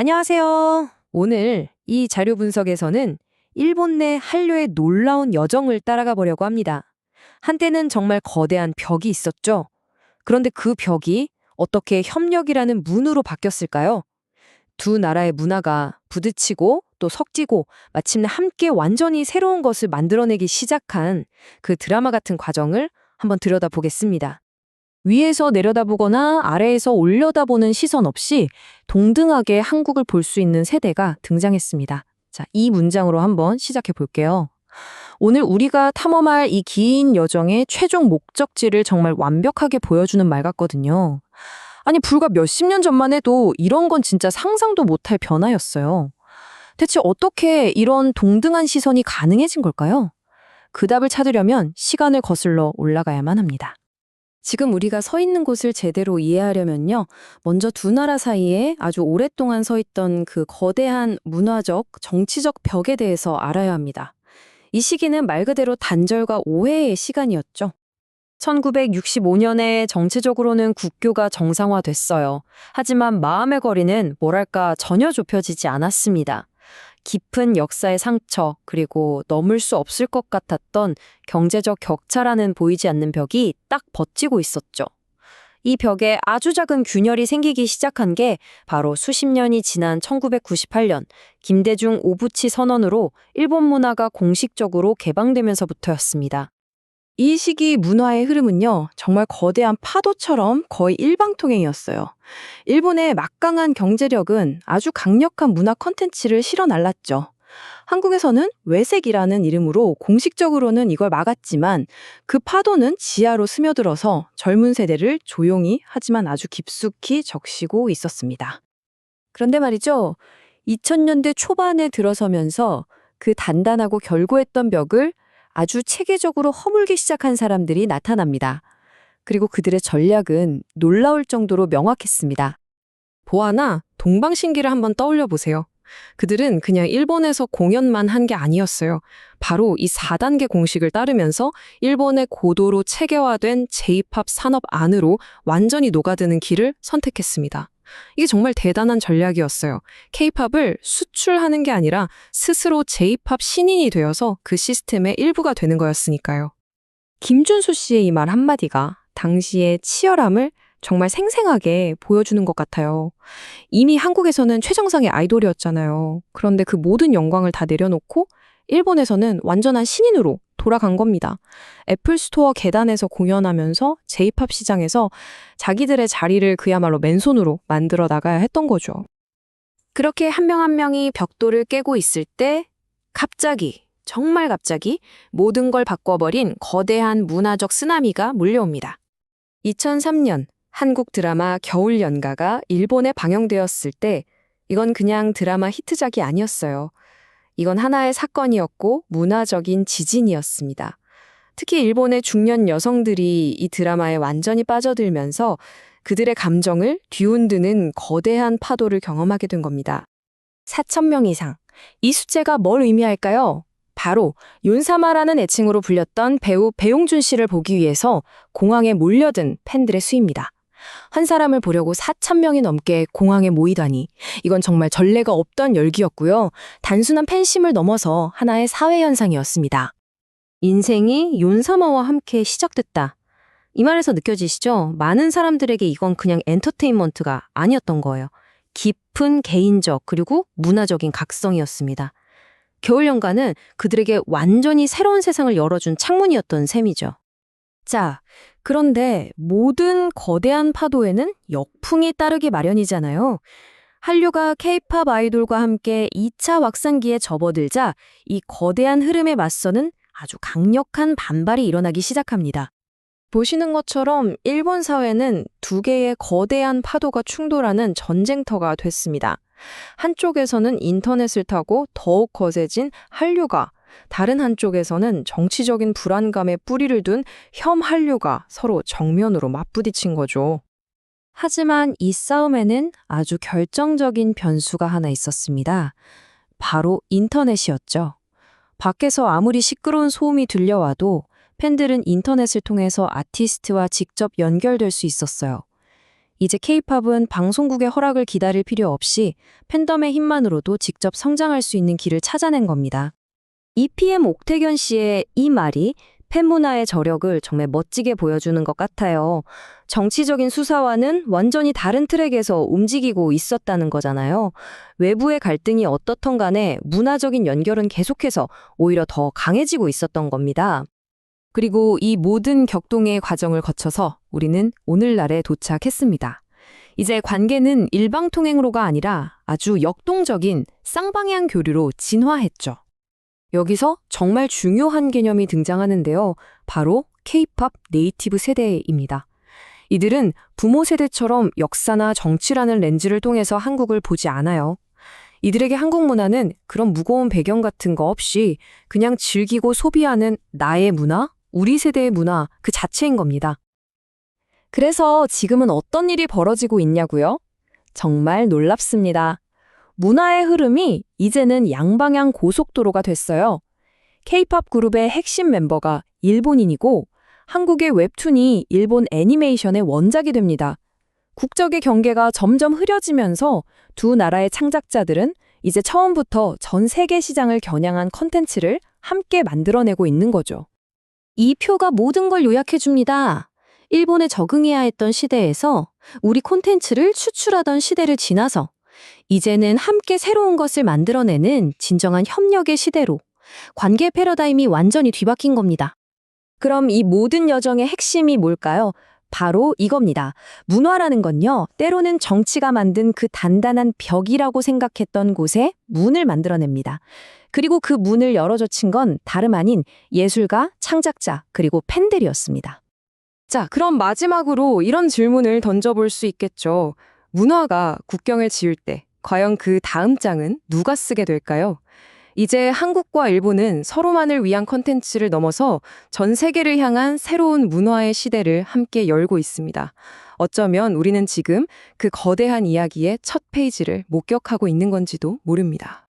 안녕하세요. 오늘 이 자료 분석에서는 일본 내 한류의 놀라운 여정을 따라가 보려고 합니다. 한때는 정말 거대한 벽이 있었죠. 그런데 그 벽이 어떻게 협력이라는 문으로 바뀌었을까요? 두 나라의 문화가 부딪히고 또 섞이고 마침내 함께 완전히 새로운 것을 만들어내기 시작한 그 드라마 같은 과정을 한번 들여다보겠습니다. 위에서 내려다보거나 아래에서 올려다보는 시선 없이 동등하게 한국을 볼 수 있는 세대가 등장했습니다. 자, 이 문장으로 한번 시작해 볼게요. 오늘 우리가 탐험할 이 긴 여정의 최종 목적지를 정말 완벽하게 보여주는 말 같거든요. 아니, 불과 몇십 년 전만 해도 이런 건 진짜 상상도 못할 변화였어요. 대체 어떻게 이런 동등한 시선이 가능해진 걸까요? 그 답을 찾으려면 시간을 거슬러 올라가야만 합니다. 지금 우리가 서 있는 곳을 제대로 이해하려면요. 먼저 두 나라 사이에 아주 오랫동안 서 있던 그 거대한 문화적, 정치적 벽에 대해서 알아야 합니다. 이 시기는 말 그대로 단절과 오해의 시간이었죠. 1965년에 정치적으로는 국교가 정상화됐어요. 하지만 마음의 거리는 뭐랄까 전혀 좁혀지지 않았습니다. 깊은 역사의 상처, 그리고 넘을 수 없을 것 같았던 경제적 격차라는 보이지 않는 벽이 딱 버티고 있었죠. 이 벽에 아주 작은 균열이 생기기 시작한 게 바로 수십 년이 지난 1998년 김대중 오부치 선언으로 일본 문화가 공식적으로 개방되면서부터였습니다. 이 시기 문화의 흐름은요, 정말 거대한 파도처럼 거의 일방통행이었어요. 일본의 막강한 경제력은 아주 강력한 문화 컨텐츠를 실어 날랐죠. 한국에서는 외색이라는 이름으로 공식적으로는 이걸 막았지만 그 파도는 지하로 스며들어서 젊은 세대를 조용히 하지만 아주 깊숙이 적시고 있었습니다. 그런데 말이죠. 2000년대 초반에 들어서면서 그 단단하고 결고했던 벽을 아주 체계적으로 허물기 시작한 사람들이 나타납니다. 그리고 그들의 전략은 놀라울 정도로 명확했습니다. 보아나 동방신기를 한번 떠올려 보세요. 그들은 그냥 일본에서 공연만 한 게 아니었어요. 바로 이 4단계 공식을 따르면서 일본의 고도로 체계화된 J-팝 산업 안으로 완전히 녹아드는 길을 선택했습니다. 이게 정말 대단한 전략이었어요. K-팝을 수출하는 게 아니라 스스로 J-팝 신인이 되어서 그 시스템의 일부가 되는 거였으니까요. 김준수 씨의 이 말 한마디가 당시의 치열함을 정말 생생하게 보여주는 것 같아요. 이미 한국에서는 최정상의 아이돌이었잖아요. 그런데 그 모든 영광을 다 내려놓고 일본에서는 완전한 신인으로 돌아간 겁니다. 애플 스토어 계단에서 공연하면서 J-팝 시장에서 자기들의 자리를 그야말로 맨손으로 만들어 나가야 했던 거죠. 그렇게 한 명 한 명이 벽돌을 깨고 있을 때 갑자기 정말 갑자기 모든 걸 바꿔버린 거대한 문화적 쓰나미가 몰려옵니다. 2003년 한국 드라마 겨울 연가가 일본에 방영되었을 때 이건 그냥 드라마 히트작이 아니었어요. 이건 하나의 사건이었고 문화적인 지진이었습니다. 특히 일본의 중년 여성들이 이 드라마에 완전히 빠져들면서 그들의 감정을 뒤흔드는 거대한 파도를 경험하게 된 겁니다. 4천 명 이상. 이 숫자가 뭘 의미할까요? 바로 윤사마라는 애칭으로 불렸던 배우 배용준 씨를 보기 위해서 공항에 몰려든 팬들의 수입니다. 한 사람을 보려고 4천 명이 넘게 공항에 모이다니 이건 정말 전례가 없던 열기였고요. 단순한 팬심을 넘어서 하나의 사회 현상이었습니다. 인생이 윤사마와 함께 시작됐다. 이 말에서 느껴지시죠? 많은 사람들에게 이건 그냥 엔터테인먼트가 아니었던 거예요. 깊은 개인적 그리고 문화적인 각성이었습니다. 겨울 연가는 그들에게 완전히 새로운 세상을 열어준 창문이었던 셈이죠. 자, 그런데 모든 거대한 파도에는 역풍이 따르기 마련이잖아요. 한류가 케이팝 아이돌과 함께 2차 확산기에 접어들자 이 거대한 흐름에 맞서는 아주 강력한 반발이 일어나기 시작합니다. 보시는 것처럼 일본 사회는 두 개의 거대한 파도가 충돌하는 전쟁터가 됐습니다. 한쪽에서는 인터넷을 타고 더욱 거세진 한류가, 다른 한쪽에서는 정치적인 불안감에 뿌리를 둔 혐 한류가 서로 정면으로 맞부딪힌 거죠. 하지만 이 싸움에는 아주 결정적인 변수가 하나 있었습니다. 바로 인터넷이었죠. 밖에서 아무리 시끄러운 소음이 들려와도 팬들은 인터넷을 통해서 아티스트와 직접 연결될 수 있었어요. 이제 케이팝은 방송국의 허락을 기다릴 필요 없이 팬덤의 힘만으로도 직접 성장할 수 있는 길을 찾아낸 겁니다. EPM 옥태견 씨의 이 말이 팬문화의 저력을 정말 멋지게 보여주는 것 같아요. 정치적인 수사와는 완전히 다른 트랙에서 움직이고 있었다는 거잖아요. 외부의 갈등이 어떻던 간에 문화적인 연결은 계속해서 오히려 더 강해지고 있었던 겁니다. 그리고 이 모든 격동의 과정을 거쳐서 우리는 오늘날에 도착했습니다. 이제 관계는 일방통행으로가 아니라 아주 역동적인 쌍방향 교류로 진화했죠. 여기서 정말 중요한 개념이 등장하는데요. 바로 K-팝 네이티브 세대입니다. 이들은 부모 세대처럼 역사나 정치라는 렌즈를 통해서 한국을 보지 않아요. 이들에게 한국 문화는 그런 무거운 배경 같은 거 없이 그냥 즐기고 소비하는 나의 문화, 우리 세대의 문화 그 자체인 겁니다. 그래서 지금은 어떤 일이 벌어지고 있냐고요? 정말 놀랍습니다. 문화의 흐름이 이제는 양방향 고속도로가 됐어요. K-팝 그룹의 핵심 멤버가 일본인이고 한국의 웹툰이 일본 애니메이션의 원작이 됩니다. 국적의 경계가 점점 흐려지면서 두 나라의 창작자들은 이제 처음부터 전 세계 시장을 겨냥한 컨텐츠를 함께 만들어내고 있는 거죠. 이 표가 모든 걸 요약해 줍니다. 일본에 적응해야 했던 시대에서 우리 콘텐츠를 추출하던 시대를 지나서 이제는 함께 새로운 것을 만들어내는 진정한 협력의 시대로 관계 패러다임이 완전히 뒤바뀐 겁니다. 그럼 이 모든 여정의 핵심이 뭘까요? 바로 이겁니다. 문화라는 건요, 때로는 정치가 만든 그 단단한 벽이라고 생각했던 곳에 문을 만들어냅니다. 그리고 그 문을 열어젖힌 건 다름 아닌 예술가, 창작자, 그리고 팬들이었습니다. 자, 그럼 마지막으로 이런 질문을 던져볼 수 있겠죠. 문화가 국경을 지을 때 과연 그 다음 장은 누가 쓰게 될까요? 이제 한국과 일본은 서로만을 위한 컨텐츠를 넘어서 전 세계를 향한 새로운 문화의 시대를 함께 열고 있습니다. 어쩌면 우리는 지금 그 거대한 이야기의 첫 페이지를 목격하고 있는 건지도 모릅니다.